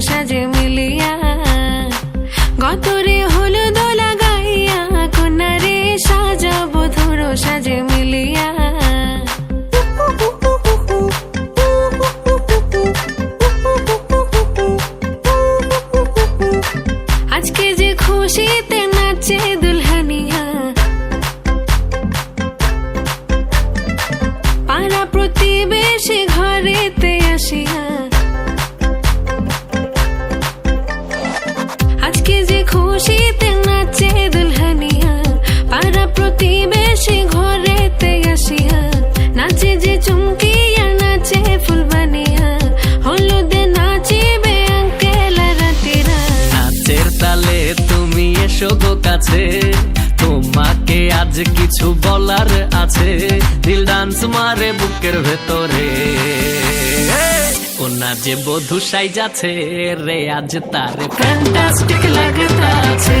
সাজে প্রতিবেশী ঘরেতে আসিয়া নাচে যে চুমকিয়া, নাচে ফুলবানিয়া হলুদে নাচিবে আঙ্কেল তুমি এসো কাছে, তোমাকে আজ কিছু বলার আছে। দিল ডান্স মারে বুকের ভেতরে। কোনা যে বধু সাই যাচ্ছে রে, আজ তার ফ্যান্টাস্টিক লাগতাছে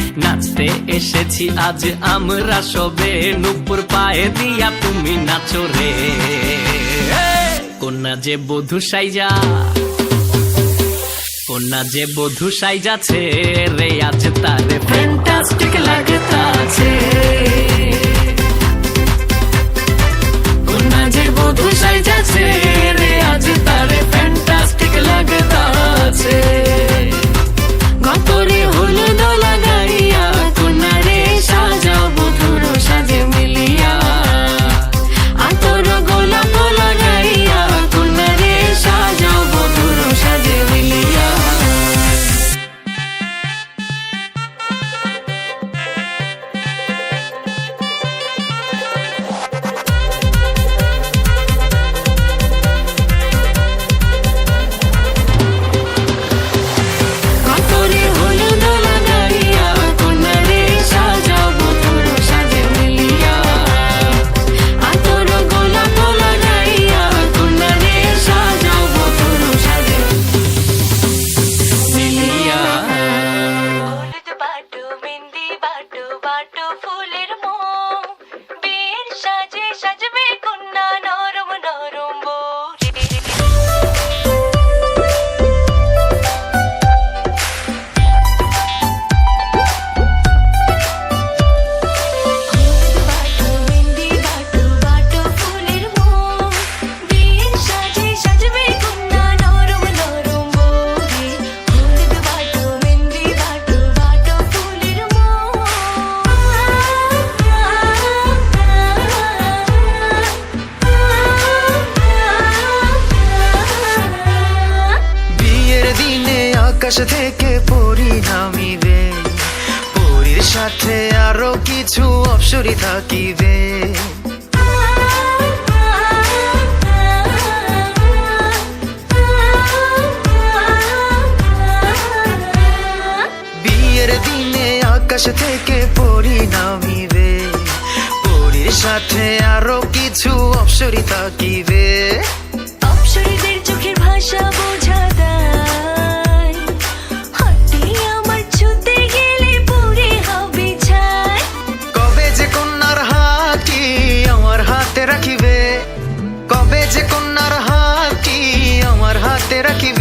নাচতে এসেছি, আজ আমরা সবে। নুপুর পায়ে দিয়া তুমি নাচো রে। কন্যা যে বধু সাইজা, কন্যা যে বধু সাইজাছে রে, আজ আকাশ থেকে পরি নামিবে পরীর সাথে আরও কিছু অপসরি থাকিবে। বিয়ের দিনে আকাশ থেকে পরি নামিবে পরীর সাথে আরও কিছু অপসরি থাকিবে। অপসরীদের চোখের ভাষা যে কন্যার হাতি আমার হাতে রাখিবে?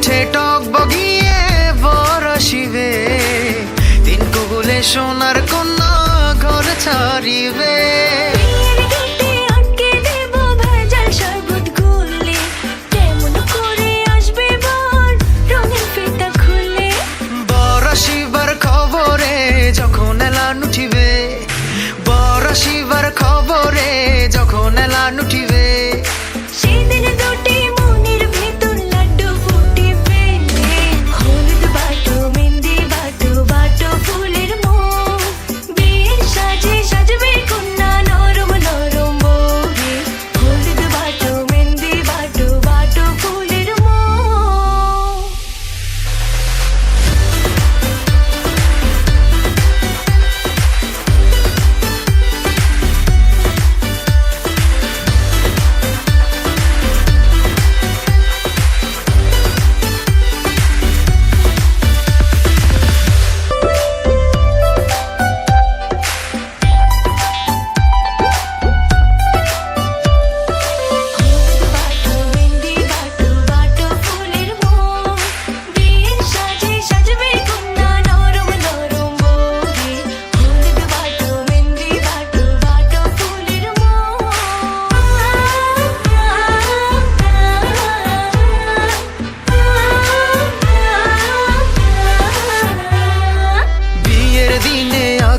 পিঠে টক বগিয়ে বর শিবে। তিন কুগুলে সোনার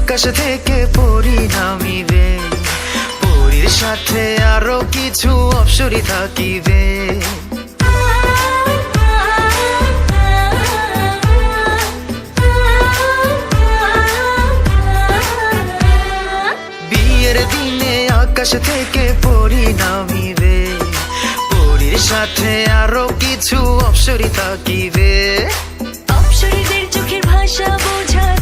আকাশ থেকে পরি নামিবে পরির সাথে আরও কিছু অপসরি থাকিবে। বিয়ের দিনে আকাশ থেকে পরি নামিবে পরির সাথে আরও কিছু অপসরি থাকিবে। অপসরিদের চোখের ভাষা বোঝা